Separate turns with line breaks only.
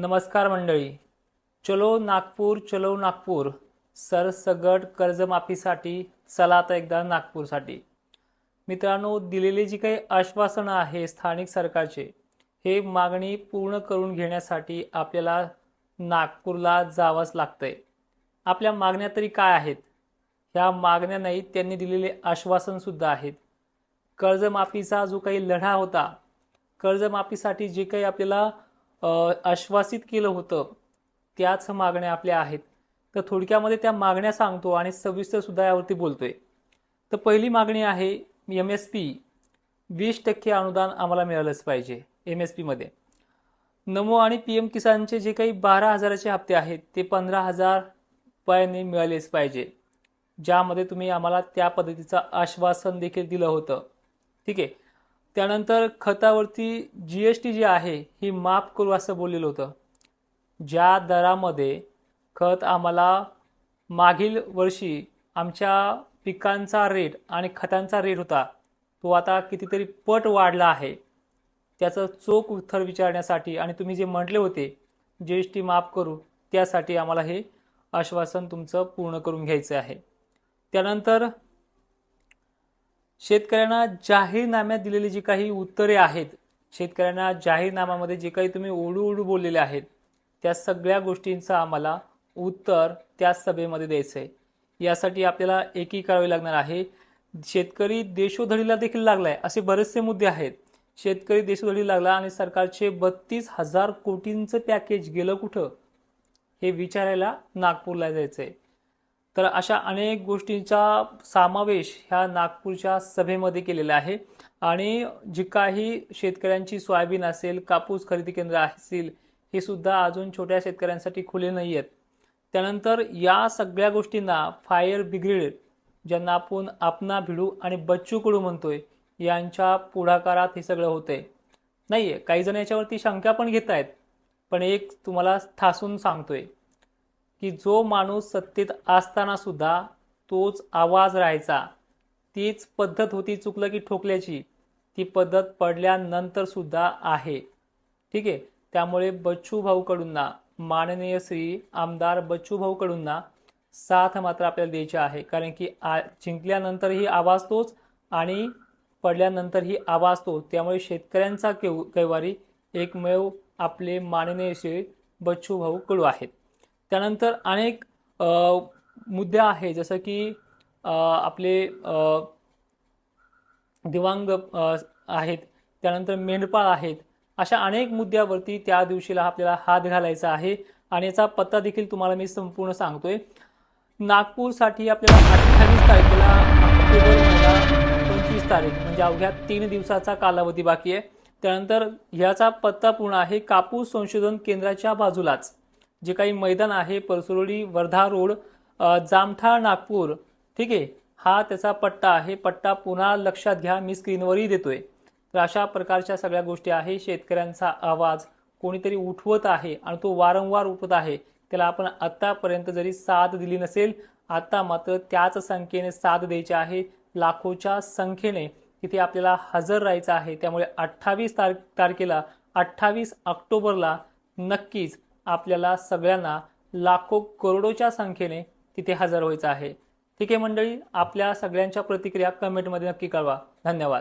नमस्कार मंडळी. चलो नागपूर चलो नागपूर. सरसगट कर्जमाफीसाठी चला आता एकदा नागपूरसाठी. मित्रांनो दिलेली जी काही आश्वासनं आहे स्थानिक सरकारचे हे मागणी पूर्ण करून घेण्यासाठी आपल्याला नागपूरला जावंच लागतंय. आपल्या मागण्या तरी काय आहेत? ह्या मागण्या नाही त्यांनी दिलेले आश्वासनसुद्धा आहेत. कर्जमाफीचा जो काही लढा होता कर्जमाफीसाठी जे काही आपल्याला आश्वासित केलं होतं त्याच मागण्या आपल्या आहेत. तर थोडक्यामध्ये त्या मागण्या सांगतो आणि सविस्तर सुद्धा यावरती बोलतोय. तर पहिली मागणी आहे एम एस पी वीस टक्के अनुदान आम्हाला मिळालंच पाहिजे एम एस पीमध्ये नमो आणि पी एम किसानचे जे काही बारा हजाराचे हप्ते आहेत ते पंधरा हजार रुपयाने मिळालेच पाहिजे. ज्यामध्ये तुम्ही आम्हाला त्या पद्धतीचं आश्वासन देखील दिलं होतं. ठीक आहे? त्यानंतर खतावरती जी एस टी जी आहे ही माफ करू असं बोललेलं होतं. ज्या दरामध्ये खत आम्हाला मागील वर्षी आमच्या पिकांचा रेट आणि खतांचा रेट होता तो आता कितीतरी पट वाढला आहे. त्याचं चोख उत्तर विचारण्यासाठी आणि तुम्ही जे म्हटले होते जी एस टी माफ करू त्यासाठी आम्हाला हे आश्वासन तुमचं पूर्ण करून घ्यायचं आहे. त्यानंतर शेतकऱ्यांना जाहीरनाम्यात दिलेली जी काही उत्तरे आहेत शेतकऱ्यांना जाहीरनाम्यामध्ये जे काही तुम्ही ओढू ओढू बोललेले आहेत त्या सगळ्या गोष्टींचं आम्हाला उत्तर त्या सभेमध्ये द्यायचं आहे यासाठी आपल्याला एकी करावी लागणार आहे. शेतकरी देशोधडीला देखील लागलाय असे बरेचसे मुद्दे आहेत. शेतकरी देशोधडी लागला आणि सरकारचे बत्तीस हजार कोटींचं पॅकेज गेलं कुठं? हे विचारायला नागपूरला जायचं आहे तर अशा अनेक गोष्टींचा समावेश ह्या नागपूरच्या सभेमध्ये केलेला आहे. आणि जी काही शेतकऱ्यांची सोयाबीन असेल कापूस खरेदी केंद्र असतील हे सुद्धा अजून छोट्या शेतकऱ्यांसाठी खुले नाही आहेत. त्यानंतर या सगळ्या गोष्टींना फायर ब्रिगेड ज्यांना आपण आपना भिडू आणि बच्चू कडू म्हणतोय यांच्या पुढाकारात हे सगळं होतंय. आहे काही जण याच्यावरती शंका पण घेत आहेत पण एक तुम्हाला ठासून सांगतोय. की जो माणूस सत्तेत असताना सुद्धा तोच आवाज राहायचा. तीच पद्धत होती चुकलं की ठोकल्याची. ती पद्धत पडल्यानंतर सुद्धा आहे. ठीक आहे? त्यामुळे बच्चू भाऊकडूंना माननीय श्री आमदार बच्चू भाऊकडूंना साथ मात्र आपल्याला द्यायची आहे. कारण की आ जिंकल्यानंतरही आवाज तोच आणि पडल्यानंतरही आवाज तो. त्यामुळे शेतकऱ्यांचा केव कैवारी एकमेव आपले माननीय श्री बच्चू भाऊ कडू आहेत. त्यानंतर अनेक मुद्दे आहे जसं की आपले दिवांग आहेत. त्यानंतर मेंढपाळ आहेत. अशा अनेक मुद्द्यावरती त्या दिवशीला आपल्याला हात घालायचा आहे आणि याचा पत्ता देखील तुम्हाला मी संपूर्ण सांगतोय. नागपूरसाठी आपल्याला अठ्ठावीस तारखेला ऑक्टोबर महिना पंचवीस तारीख म्हणजे अवघ्या तीन दिवसाचा कालावधी बाकी आहे. त्यानंतर ह्याचा पत्ता पूर्ण आहे कापूस संशोधन केंद्राच्या बाजूलाच. जे काही मैदान आहे परसुरोडी वर्धा रोड जामठा नागपूर ठीक आहे? हा त्याचा पट्टा आहे. पट्टा पुन्हा लक्षात घ्या. मी स्क्रीनवरही देतोय. तर अशा प्रकारच्या सगळ्या गोष्टी आहे. शेतकऱ्यांचा आवाज कोणीतरी उठवत आहे आणि तो वारंवार उठवत आहे त्याला आपण आत्तापर्यंत जरी साथ दिली नसेल आता मात्र त्याच संख्येने साथ द्यायची आहे. लाखोच्या संख्येने तिथे आपल्याला हजर राहायचं आहे. त्यामुळे अठ्ठावीस तार तारखेला अठ्ठावीस ऑक्टोबरला नक्कीच आपल्याला सगळ्यांना लाखो करोडोच्या संख्येने तिथे हजर व्हायचं आहे. ठीक आहे मंडळी आपल्या सगळ्यांच्या प्रतिक्रिया कमेंटमध्ये नक्की कळवा. धन्यवाद.